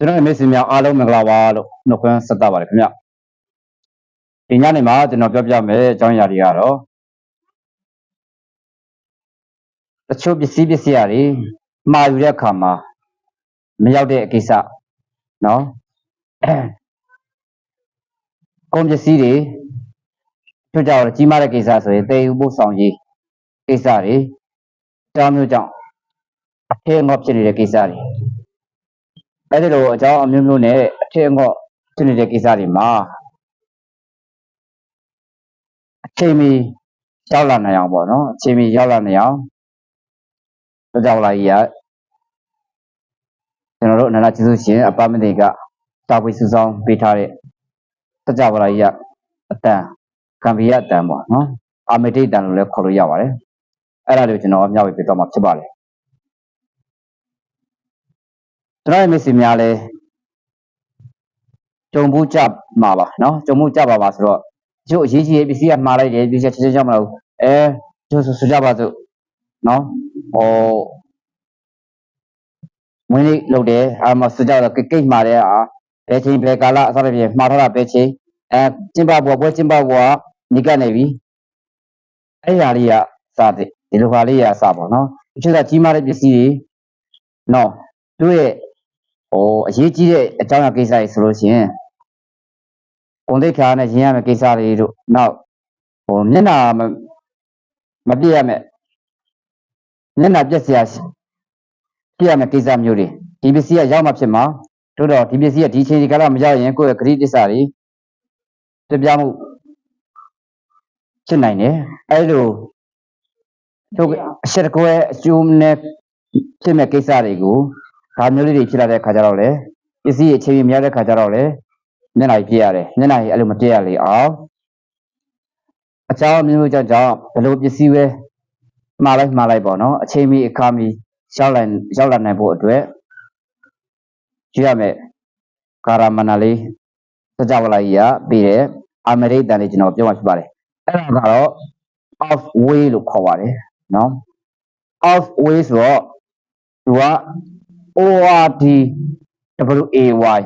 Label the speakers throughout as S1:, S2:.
S1: ကျွန်တော်ရဲ့မိတ်ဆွေများအားလုံးမင်္ဂလာပါလို့နှုတ်ခွန်းဆက်သပါတယ်ခင်ဗျဒီညနေမှာကျွန်တော်ပြောပြမယ်အကြောင်းအရာတွေကတော့တချို့ပစ္စည်းပစ္စည်းအရာတွေမှာယူတဲ့အခါမှာမရောက်တဲ့အကိစ္စနော်ကုန်ပစ္စည်းတွေတို့ကြောင့်ကြီးမားတဲ့ကိစ္စဆိုရင်တေယူဖို့ဆောင်ရေးကိစ္စတွေတောင်းမျိုးကြောင့်အထင်းငေါ့ဖြစ်နေတဲ့ကိစ္စတွေ အဲ့ဒီလိုအကြောင်းအမျိုးမျိုးနဲ့အထင်ငေါ့ဖြစ်နေတဲ့ကိစ္စတွေမှာအချိန်မီရောက်လာနိုင်အောင်ပေါ့နော်အချိန်မီရောက်လာနိုင်အောင်တို့ကြောင့်လာကြီးကကျွန်တော်တို့အနန္တကျေးဇူးရှင်အပမတိကတာဝေစုဆောင်ပေးထားတဲ့တို့ကြောင့်လာကြီးကအတန်ကံပြရအတန်ပေါ့နော်အာမေတိတန်လို့လည်းခေါ်လို့ရပါတယ်အဲ့ဒါလေးကိုကျွန်တော်အမြောက်ပေးတော့မှာဖြစ်ပါတယ် ကျွန်တော်ရဲ့မိတ်ဆွေများလည်းကြုံဘူးကြမှာပါနော်ကြုံဘူးကြပါပါဆိုတော့ကျို့အရေးကြီးရဲ့ပစ္စည်းကမှားလိုက်တယ်ပစ္စည်းချက်ချက်ချက်မလို့အဲကျို့ဆိုဆိုကြပါစို့နော်ဟိုမင်းလေးလုပ်တယ်အာမဆိုကြတော့ကိတ်မှားတယ်အာဘယ်ချိန်ဘယ်ကာလအစသဖြင့်မှားထားတာဘယ်ချိန်အဲကျင်းပဘွားပွဲကျင်းပဘွားညီကနေပြီအဲ့ဓာလေးကစတဲ့ဒီလိုဟာလေးရအစပါနော်အချက်ကကြီးမားတဲ့ပစ္စည်းတွေနော်သူ့ရဲ့ ဟိုအရေးကြီးတဲ့အကြောင်းအရာကိစ္စတွေဆိုလို့ရှိရင်ကုန်သိက္ခာနဲ့ရင်းရမယ့်ကိစ္စတွေတို့နောက်ဟိုမျက်နာမမပြည့်ရမယ့်မျက်နာပြည့်စရာရှိပြည့်ရမယ့်ကိစ္စမျိုးတွေဒီပစ္စည်းကရောက်မှဖြစ်မှာတို့တော့ဒီပစ္စည်းကဒီချိန်ဒီကာလမရောက်ရင်ကိုယ့်ရဲ့ဂရိတစ္ဆာတွေပြပြမှုဖြစ်နိုင်တယ်အဲလိုတို့အရှက်တကွဲအကျိုးနဲ့ဖြစ်မဲ့ကိစ္စတွေကို ဒါမျိုးလေးတွေဖြစ်လာတဲ့ခါကျတော့လေပစ္စည်းအချိန်ကြီးမရတဲ့ခါကျတော့လေမျက်နှာကြီးပြည့်ရတယ်မျက်နှာကြီးအဲ့လိုမပြည့်ရလေအောင်အကြောင်းအမျိုးမျိုးကြောင့်ကြောင့်ဘယ်လိုပစ္စည်းပဲမှားလိုက်မှားလိုက်ပေါ့နော်အချိန်မီအခါမီရောက်လာရောက်လာနိုင်ဖို့အတွက်ကြည့်ရမယ်ကာရမဏလေးစကြဝဠာကြီးကပြီးတယ်အမေရိကန်လေးကျွန်တော်ပြောမှဖြစ်ပါတယ်အဲ့ဒါကတော့ off way လို့ခေါ်ပါတယ်နော် off way ဆိုတော့သူက ORD WAY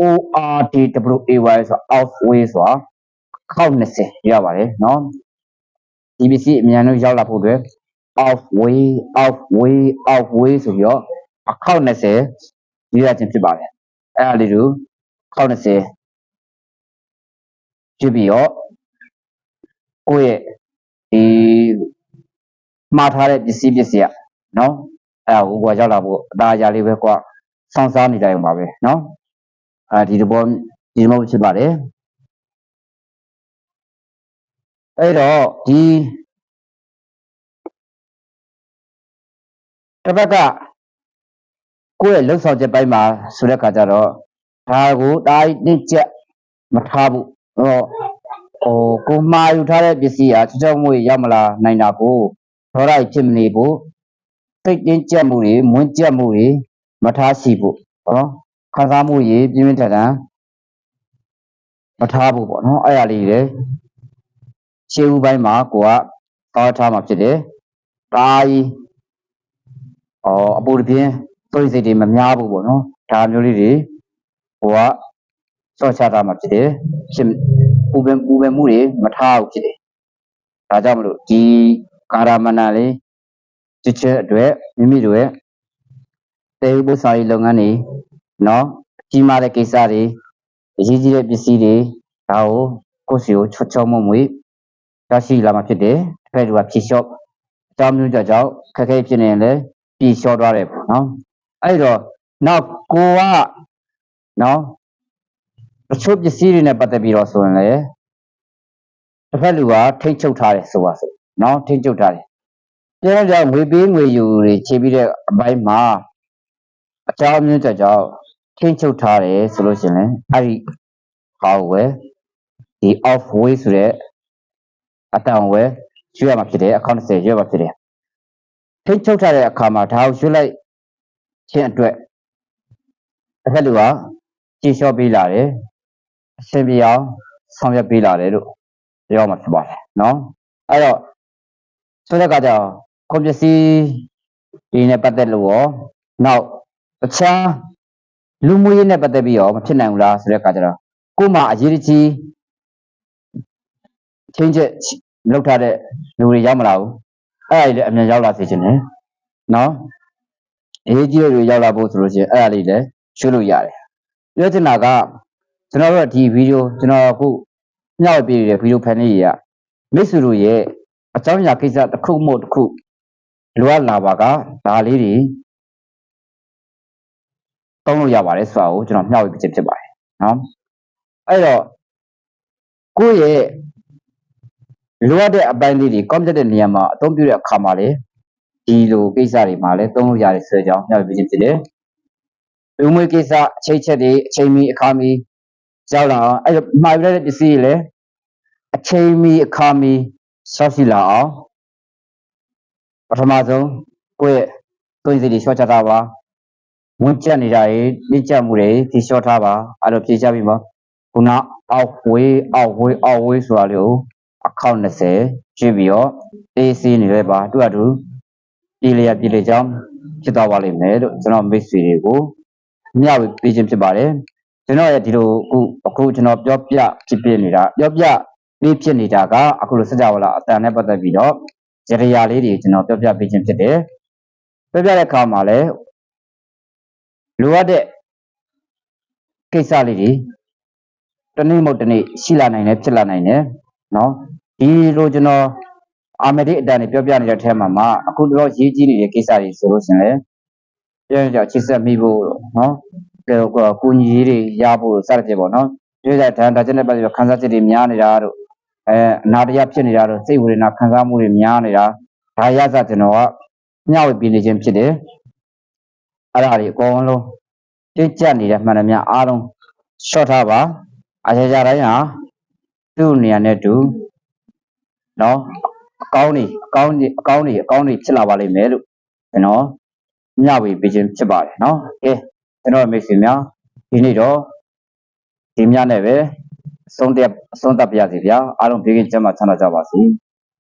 S1: ORDWAY ဆို outway ဆိုတာခောက်20ရပါတယ်เนาะဒီပစ္စည်းအမြန်ဆုံးရောက်လာဖို့အတွက် outway outway outway ဆိုပြီးတော့အခောက်20ရေးရခြင်းဖြစ်ပါတယ်အဲ့ဒါလေးတို့ခောက်20ကြည့်ပြီးတော့ကိုယ့်ရဲ့ဒီမှားထားတဲ့ပစ္စည်းပစ္စည်းอ่ะเนาะ အဲ့ဟိုကွာရောက်လာဖို့အသားအရာလေးပဲကွာစောင့်စားနေကြရုံပါပဲနော်အာဒီတော့ဒီမှာဖြစ်ပါတယ်အဲ့တော့ဒီတစ်ဘက်ကကိုယ့်ရဲ့လှုပ်ဆောင်ချက်ပိုင်းမှာဆိုတဲ့ခါကျတော့ဒါကိုတိုင်းနှစ်ချက်မထားဘူးဟောဟိုကိုမှာယူထားတဲ့ပစ္စည်းဟာချက်ချက်မွေရောက်မလာနိုင်တာကိုဒေါရိုက်ဖြစ်မနေဘူး တိတ်တင်းကျက်မှုတွေမွန်းကျက်မှုတွေမထားရှိဘူးဟောခံစားမှုတွေပြင်းပြင်းထန်ထန်မထားဘူးပေါ့နော်အဲ့ရလေးလေရှေးဦးပိုင်းမှာကိုကသွားထားမှာဖြစ်တယ်ဒါကြီးအော်အပူတပြင်းသွေးစိတ်တွေမများဘူးပေါ့နော်ဒါမျိုးလေးတွေကိုကစော့ချထားမှာဖြစ်တယ်ဖြစ်ပူပင်ပူပင်မှုတွေမထားဘူးဖြစ်တယ်ဒါကြောင့်မလို့ဒီကာရမဏလေး ချစ်ချက်အတွက်မိမိတို့ရဲ့တေဘုစာရေးလုပ်ငန်းတွေနော်ကြီးမားတဲ့ကိစ္စတွေအရေးကြီးတဲ့ပစ္စည်းတွေဒါကိုကိုယ့်စီကိုချောချောမွမွေရရှိလာမှာဖြစ်တယ်တစ်ဖက်သူကဖြည့်လျှော့အကြောင်းမျိုးကြောင့်ကြောင့်ခက်ခဲဖြစ်နေရင်လည်းပြေလျှော့သွားတယ်ပေါ့နော်အဲ့တော့နောက်ကိုကနော်တချို့ပစ္စည်းတွေနဲ့ပတ်သက်ပြီးတော့ဆိုရင်လည်းတစ်ဖက်လူကထိတ်ချုပ်ထားတယ်ဆိုပါစို့နော်ထိတ်ချုပ်ထားတယ် ပြန်ကြောင့်ငွေပေးငွေယူတွေခြေပြီးတဲ့အပိုင်းမှာအကြောင်းမျိုးကြောင့်ကြောင့်ထိတ်ချုပ်ထားတယ်ဆိုလို့ရှိရင်လည်းအဲ့ဒီဟာကိုပဲဒီ off way ဆိုတဲ့အတန်ဝဲရွှေ့ရမှာဖြစ်တယ်အကောင့်30ရွှေ့ရမှာဖြစ်တယ်ထိတ်ချုပ်ထားတဲ့အခါမှာဒါကိုရွှေ့လိုက်ခြင်းအတွက်တစ်ဖက်လူကကြည်လျှော့ပေးလာတယ်အဆင်ပြေအောင်ဆောင်ရွက်ပေးလာတယ်လို့ပြောမှာဖြစ်ပါတယ်နော်အဲ့တော့ဆိုတဲ့အခါကျတော့ ကွန်ပျက်စီဒီနဲ့ပတ်သက်လို့ရောနောက်တခြားလူမှုရေးနဲ့ပတ်သက်ပြီးတော့မဖြစ်နိုင်ဘူးလားဆိုတဲ့အခါကျတော့ကို့မှာအရေးတကြီးချင်းချက်လောက်ထားတဲ့လူတွေရောက်မလာဘူးအဲ့ဒါကြီးလည်းအမြန်ရောက်လာစေချင်တယ်နော်အရေးကြီးတဲ့လူတွေရောက်လာဖို့ဆိုလို့ရှိရင်အဲ့ဒါလေးလည်းရွှေ့လို့ရတယ်ပြောချင်တာကကျွန်တော်တို့ဒီဗီဒီယိုကျွန်တော်အခုညောက်ပြနေတဲ့ဗီဒီယိုဖန်လေးကြီးကမိတ်ဆွေတို့ရဲ့အကြောင်းအရာကိစ္စတစ်ခုမို့တစ်ခု လိုအပ်လာပါကဒါလေးတွေသုံးလို့ရပါတယ်ဆိုတာကိုကျွန်တော်မျှဝေပြချက်ဖြစ်ပါတယ်နော်အဲ့တော့ကိုယ့်ရဲ့လိုအပ်တဲ့အပိုင်းလေးတွေ complex တဲ့နေရာမှာအသုံးပြုတဲ့အခါမှာလေဒီလိုကိစ္စတွေမှာလည်းသုံးလို့ရတယ်ဆိုတဲ့အကြောင်းမျှဝေပြချက်ဖြစ်တယ်လူမွေးကိစ္စအချိန်ချက်တွေအချိန်မီအခါမီရောက်လာအောင်အဲ့တော့မှာပြတဲ့ပစ္စည်းတွေလည်းအချိန်မီအခါမီဆောက်ရှိလာအောင် ပထမဆုံးကိုယ့်ရဲ့သွေးစီတွေရှော့ချတာပါဝင်ကျက်နေတာတွေပြည့်ကျက်မှုတွေဒီရှော့ထားပါအဲ့တော့ဖြေချပြီးပါခုနအောက်ဝေးအောက်ဝေးအောက်ဝေးဆိုတာလေးကိုအခေါက်20ကျွပြီးတော့အေးစီးနေလဲပါသူ့အတူပြည်လျက်ပြည်လျက်ကြောင်းဖြစ်သွားပါလိမ့်မယ်လို့ကျွန်တော်မိတ်ဆွေတွေကိုမျှဝေပေးခြင်းဖြစ်ပါတယ်ကျွန်တော်ရဲ့ဒီလိုအခုအခုကျွန်တော်ပြောပြဖြစ်ပြနေတာပြောပြလေးဖြစ်နေတာကအခုလိုစကြဝဠာအတန်နဲ့ပတ်သက်ပြီးတော့ ကြရရာလေးတွေကျွန်တော်ပြောပြပေးခြင်းဖြစ်တယ်ပြောပြတဲ့အခါမှာလည်းလိုအပ်တဲ့ကိစ္စလေးတွေတစ်နေ့မဟုတ်တစ်နေ့ရှိလာနိုင်တယ်ဖြစ်လာနိုင်တယ်နော်ဒီလိုကျွန်တော်အာမဒီအတန်တွေပြောပြနေတဲ့အထက်မှာမှာအခုတော့ရေးကြီးနေတဲ့ကိစ္စတွေဆိုလို့ရှရင်လေပြောရကြချစ်ဆက်မိဖို့နော်ကဲတော့ကိုညီကြီးတွေရဖို့စသဖြင့်ပေါ့နော်ပြောကြတန်တာချက်နဲ့ပတ်သက်ပြီးခန်းစားချက်တွေများနေတာတို့ အဲအနာတရားဖြစ်နေတာတို့စိတ်ဝေဒနာခံစားမှုတွေများနေတာဒါရစကျွန်တော်ကမျှဝေပြနေခြင်းဖြစ်တယ်အဲ့ဒါတွေအကုန်လုံးတိကျနေတဲ့မှန်တယ်များအားလုံး short ထားပါအကြကြတိုင်းဟာသူ့နေရာနဲ့တူနော်အကောင်းနေအကောင်းနေအကောင်းနေအကောင်းနေဖြစ်လာပါလိမ့်မယ်လို့ကျွန်တော်မျှဝေပေးခြင်းဖြစ်ပါတယ်နော်ကဲကျွန်တော်မိတ်ဆွေများဒီနေ့တော့ဒီညနဲ့ပဲအ ဆုံးတက်အဆုံးတက်ပါရစေဗျာအားလုံးဘေးကင်းကျန်းမာချမ်းသာကြပါစေ